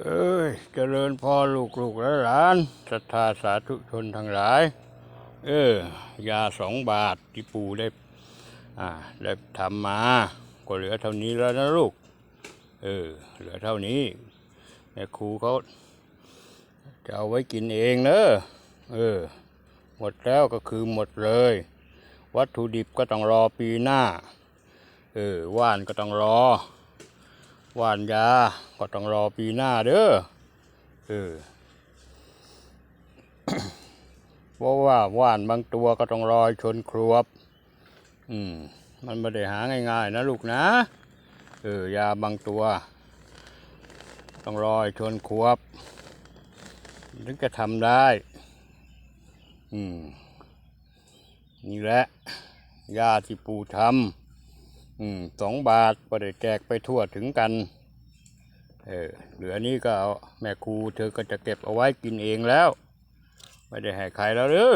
เอ้ยเจริญพอลูกลูกและหลานศรัทธาสาธุชนทั้งหลาย เออยาสองบาทที่ปู่ได้อ่าได้ทำมาก็เหลือเท่านี้แล้วนะลูก เออ เหลือเท่านี้แม่ครูเขาจะเอาไว้กินเองเนอะเออ หมดแล้วก็คือหมดเลย วัตถุดิบก็ต้องรอปีหน้า เออ ว่านก็ต้องรอ หวานยาก็ต้องรอปีหน้าเด้อเออเพราะว่าว่านบางตัวก็ต้องรอชนครวบ อืม มันไม่ได้หาง่ายๆ นะลูกนะ เออยาบางตัว ต้องรอให้ชนครวบถึงจะทำได้ อืม นี่แหละยาที่ปู่ทำ อืมสองบาทก็ได้แจกไปทั่วถึงกัน เออเหลือนี้ก็เอาแม่ครูเธอก็จะเก็บเอาไว้กินเองแล้ว ไม่ได้ให้ใครแล้วหรือ